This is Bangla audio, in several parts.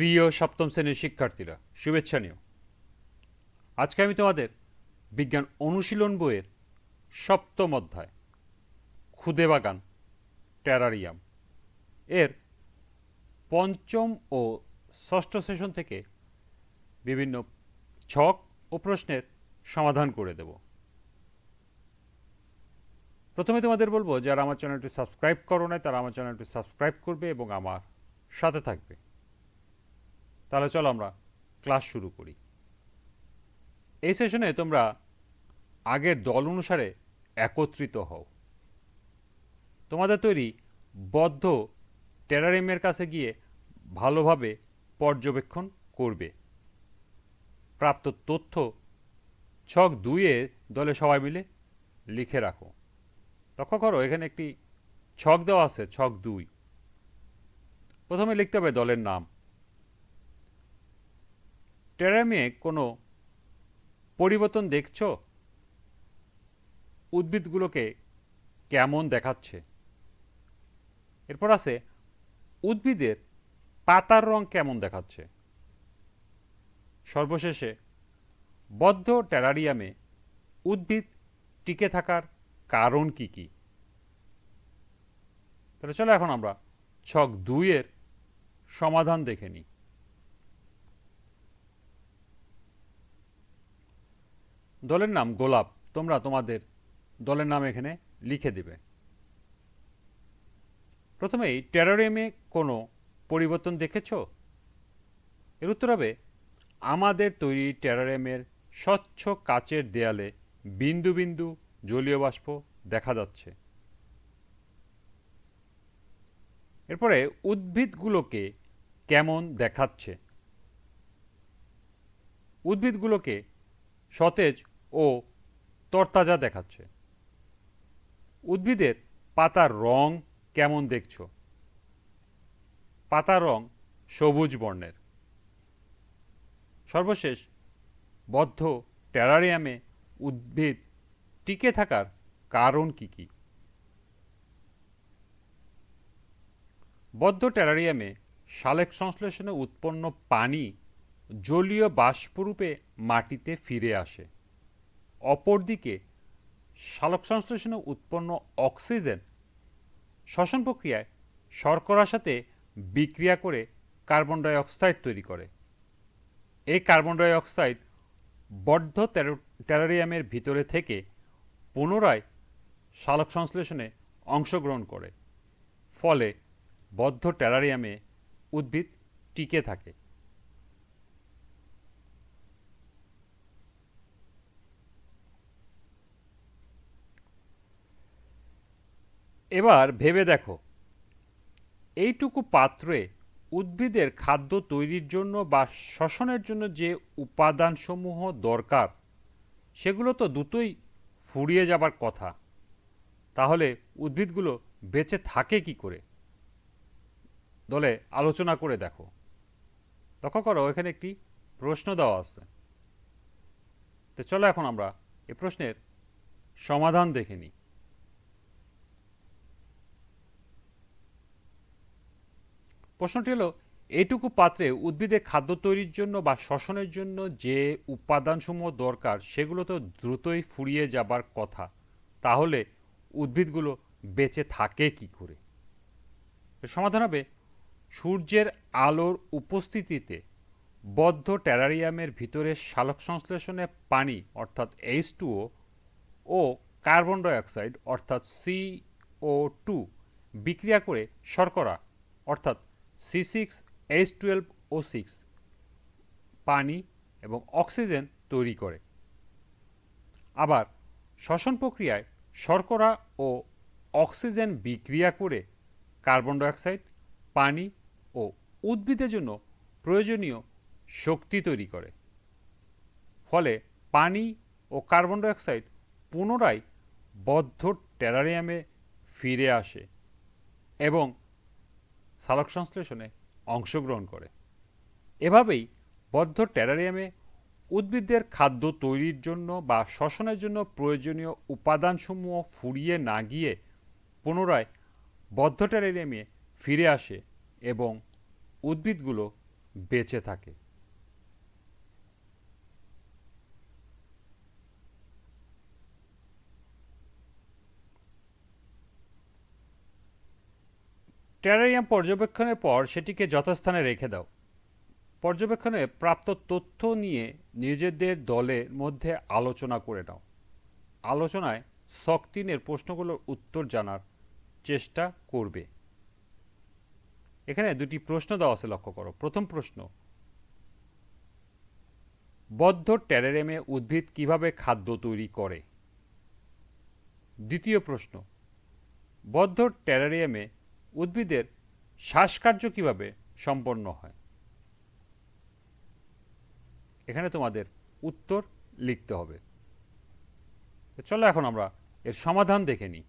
প্রিয় সপ্তম শ্রেণির শিক্ষার্থীরা, শুভেচ্ছা নিও। আজকে আমি তোমাদের বিজ্ঞান অনুশীলন বইয়ের সপ্তম অধ্যায় খুদে বাগান টেরারিয়াম। এর পঞ্চম ও ষষ্ঠ সেশন থেকে বিভিন্ন ছক ও প্রশ্নের সমাধান করে দেব। প্রথমে তোমাদের বলব, যারা আমার চ্যানেলটি সাবস্ক্রাইব করো নাই, তারা আমার চ্যানেলটি সাবস্ক্রাইব করবে এবং আমার সাথে থাকবে। তাহলে চলো আমরা ক্লাস শুরু করি। এই সেশনে তোমরা আগের দল অনুসারে একত্রিত হও। তোমাদের তৈরি বদ্ধ টেরারিমের কাছে গিয়ে ভালোভাবে পর্যবেক্ষণ করবে। প্রাপ্ত তথ্য ছক দুইয়ে দলে সবাই মিলে লিখে রাখো। লক্ষ্য করো, এখানে একটি ছক দেওয়া আছে, ছক দুই। প্রথমে লিখতে হবে দলের নাম। টেরামে কোনো পরিবর্তন দেখছ? উদ্ভিদগুলোকে কেমন দেখাচ্ছে? এরপর আছে, উদ্ভিদের পাতার রং কেমন দেখাচ্ছে? সর্বশেষে, বদ্ধ টেরারিয়ামে উদ্ভিদ টিকে থাকার কারণ কি কি? তাহলে চলো এখন আমরা ছক দুইয়ের সমাধান দেখে নিই। দলের নাম গোলাপ। তোমরা তোমাদের দলের নাম এখানে লিখে দেবে। প্রথমেই, টেরারিয়ামে কোনো পরিবর্তন দেখেছ? এর উত্তর হবে, আমাদের তৈরি টেরারিয়ামের স্বচ্ছ কাচের দেয়ালে বিন্দু বিন্দু জলীয় বাষ্প দেখা যাচ্ছে। এরপরে, উদ্ভিদগুলোকে কেমন দেখাচ্ছে? উদ্ভিদগুলোকে সতেজ ও তরতাজা দেখাচ্ছে। উদ্ভিদের পাতার রং কেমন দেখছ? পাতার রং সবুজ বর্ণের। সর্বশেষ, বদ্ধ টেরারিয়ামে উদ্ভিদ টিকে থাকার কারণ কি কি? বদ্ধ টেরারিয়ামে সালেক সংশ্লেষণে উৎপন্ন পানি জলীয় বাষ্পরূপে মাটিতে ফিরে আসে। অপরদিকে সালোক সংশ্লেষণে উৎপন্ন অক্সিজেন শ্বসন প্রক্রিয়ায় শর্করার সাথে বিক্রিয়া করে কার্বন ডাই অক্সাইড তৈরি করে। এই কার্বন ডাই অক্সাইড বদ্ধ টেরারিয়ামের ভিতরে থেকে পুনরায় সালোক সংশ্লেষণে অংশগ্রহণ করে, ফলে বদ্ধ টেরারিয়ামে উদ্ভিদ টিকে থাকে। এবার ভেবে দেখো। এইটুকু পাত্রে উদ্ভিদের খাদ্য তৈরির জন্য বা শ্বসনের জন্য যে উপাদানসমূহ দরকার, সেগুলো তো দুটোই ফুরিয়ে যাবার কথা। তাহলে উদ্ভিদগুলো বেঁচে থাকে কি করে? দলে আলোচনা করে দেখো। লক্ষ্য করো, এখানে একটি প্রশ্ন দেওয়া আছে। তো চলো এখন আমরা এ প্রশ্নের সমাধান দেখে নিই। প্রশ্নটি হলো এইটুকু পাত্রে উদ্ভিদের খাদ্য তৈরির জন্য বা শ্বসনের জন্য যে উপাদানসমূহ দরকার সেগুলো তো দ্রুতই ফুরিয়ে যাবার কথা। তাহলে উদ্ভিদগুলো বেঁচে থাকে কি করে? সমাধান হবে, সূর্যের আলোর উপস্থিতিতে বদ্ধ টেরারিয়ামের ভিতরে সালোক সংশ্লেষণে পানি, অর্থাৎ H two O carbon dioxide, অর্থাৎ সিও টু বিক্রিয়া করে শর্করা, অর্থাৎ C six H twelve O six পানি এবং অক্সিজেন তৈরি করে। আবার শ্বসন প্রক্রিয়ায় শর্করা ও অক্সিজেন বিক্রিয়া করে কার্বন ডাইঅক্সাইড, পানি ও উদ্ভিদের জন্য প্রয়োজনীয় শক্তি তৈরি করে। ফলে পানি ও কার্বন ডাইঅক্সাইড পুনরায় বদ্ধ টেরারিয়ামে ফিরে আসে এবং সালোক সংশ্লেষণে অংশগ্রহণ করে। এভাবেই বদ্ধ টেরারিয়ামে উদ্ভিদের খাদ্য তৈরির জন্য বা শ্বসনের জন্য প্রয়োজনীয় উপাদানসমূহ ফুরিয়ে না গিয়ে পুনরায় বদ্ধ টেরারিয়ামে ফিরে আসে এবং উদ্ভিদগুলো বেঁচে থাকে। টেরারিয়াম পর্যবেক্ষণের পর সেটিকে যথাস্থানে রেখে দাও। পর্যবেক্ষণে প্রাপ্ত তথ্য নিয়ে নিজেদের দলের মধ্যে আলোচনা করে নাও। আলোচনায় শক্তিনের প্রশ্নগুলোর উত্তর জানার চেষ্টা করবে। এখানে দুটি প্রশ্ন দেওয়া আছে লক্ষ্য করো। প্রথম প্রশ্ন, বদ্ধ টেরারিয়ামে উদ্ভিদ কীভাবে খাদ্য তৈরি করে? দ্বিতীয় প্রশ্ন, বদ্ধ টেরারিয়ামে উদ্ভিদের শ্বাসকার্য কীভাবে সম্পন্ন হয়? এখানে তোমাদের উত্তর লিখতে হবে। চলো এখন আমরা এর সমাধান দেখে নিই।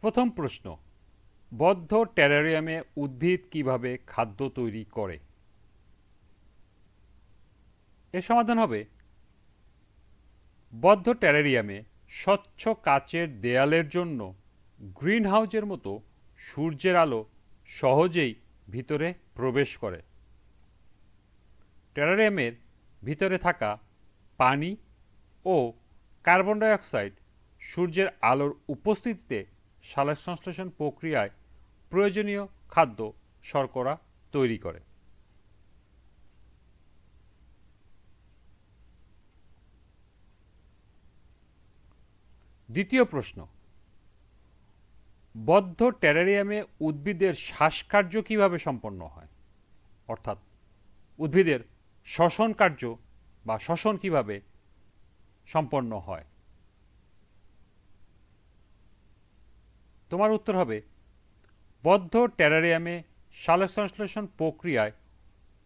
প্রথম প্রশ্ন বদ্ধ টেরারিয়ামে উদ্ভিদ কীভাবে খাদ্য তৈরি করে? এর সমাধান হবে। বদ্ধ টেরারিয়ামে স্বচ্ছ কাচের দেয়ালের জন্য গ্রিন হাউজের মতো সূর্যের আলো সহজেই ভিতরে প্রবেশ করে। টেরারিয়ামের ভিতরে থাকা পানি ও কার্বন ডাইঅক্সাইড সূর্যের আলোর উপস্থিতিতে সালোক সংশ্লেষণ প্রক্রিয়ায় প্রয়োজনীয় খাদ্য শর্করা তৈরি করে। দ্বিতীয় প্রশ্ন, বদ্ধ টেরারিয়ামে উদ্ভিদের শ্বাসকার্য কীভাবে সম্পন্ন হয়? অর্থাৎ, উদ্ভিদের শ্বসন কার্য বা শ্বসন কীভাবে সম্পন্ন হয়? তোমার উত্তর হবে বদ্ধ টেরারিয়ামে সালোকসংশ্লেষণ প্রক্রিয়ায়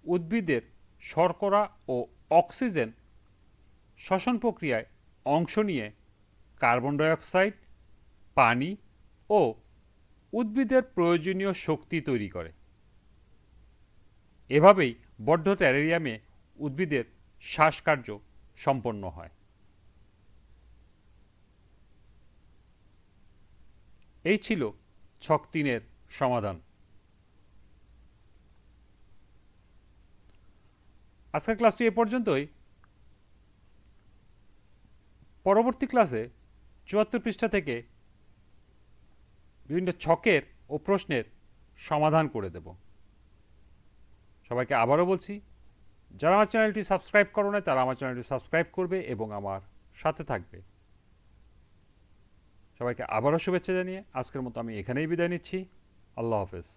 উদ্ভিদের শর্করা ও অক্সিজেন শ্বসন প্রক্রিয়ায় অংশ নিয়ে কার্বন ডাইঅক্সাইড, পানি ও উদ্ভিদের প্রয়োজনীয় শক্তি তৈরি করে। এভাবেই বদ্ধ টেরারিয়ামে উদ্ভিদের শ্বাসকার্য সম্পন্ন হয়। এই ছিল ছক তিনের সমাধান। আজকের ক্লাসটি এ পর্যন্তই। পরবর্তী ক্লাসে চুয়াত্তর পৃষ্ঠা থেকে বিভিন্ন ছকের ও প্রশ্নের সমাধান করে দেব। সবাইকে আবারও বলছি, যারা আমার চ্যানেলটি সাবস্ক্রাইব করো না তারা আমার চ্যানেলটি সাবস্ক্রাইব করবে এবং আমার সাথে থাকবে। সবাইকে আবারও শুভেচ্ছা জানিয়ে আজকের মতো আমি এখানেই বিদায় নিচ্ছি। আল্লাহ হাফেজ